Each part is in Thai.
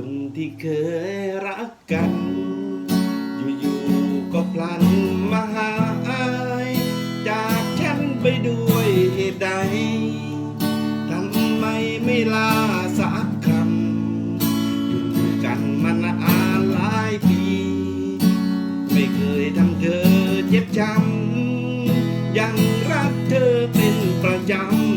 คนที่เคยรักกัน อยู่ๆก็พลันมาหายจากฉันไปด้วยเหตุใดทำไมไม่ลาสักคำอยู่กันมานานหลายปี ไม่เคยทำเธอเจ็บช้ำยังรักเธอเป็นประจำ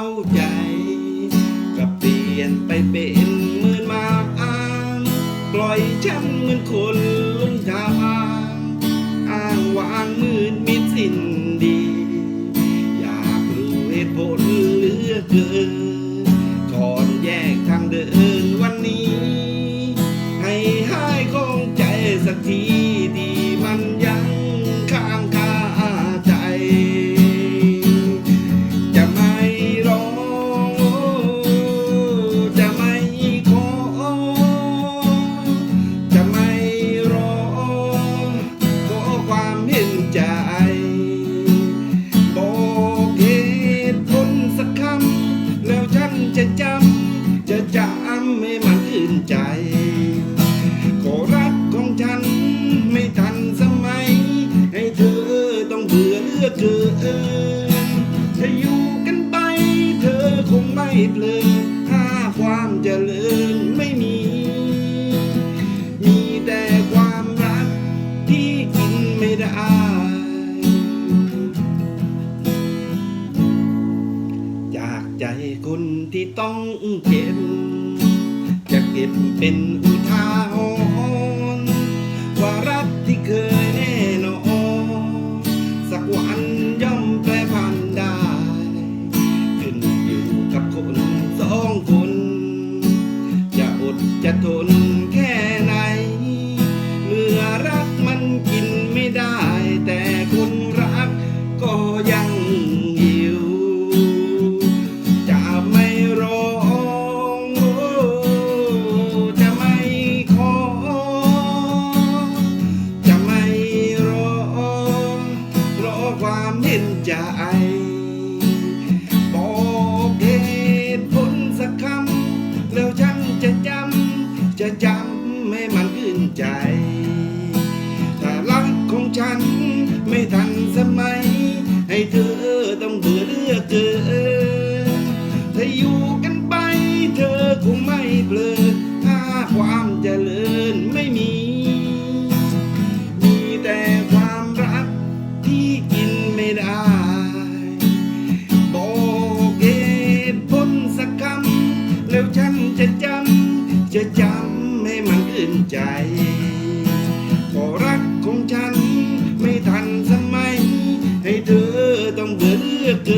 เข้าใจก็เปลี่ยนไปเป็นหมื่นมาอ้างปล่อยฉันเหมือนคนลุงทางอ้างวางมืดมิดสิ้นดี อยากรู้เหตุผลเหลือเกิน มันขึ้นใจก็รักของฉันไม่ทันสมัย ให้เธอต้องเบื่อเลือกเกินถ้าอยู่กันไป เธอคงไม่เพลินถ้าความเจริญไม่มี มีแต่ความรักที่กินไม่ได้จากใจคนที่ต้องเจ็บ ก็บเป็นอุทาหรณ์ว่ารักที่เคยแน่นอนสักวันย่อมแปรผันได้ขึ้นอยู่กับคนสองคน จะอดจะทนแค่ไหน ให้มันขึ้นใจถ้ารักของฉันไม่ทันสมัย ให้เธอต้องเบื่อเลือกเกินถ้าอยู่กันไปเธอคงไม่เพลินถ้าความเจริญไม่มี มีแต่ความรักที่กินไม่ได้บอกเหตุผลสักคำแล้วฉันจะจำจะจำ นใจ ก็รักของฉันไม่ทันสมัย ให้เธอต้องเดือดเกิน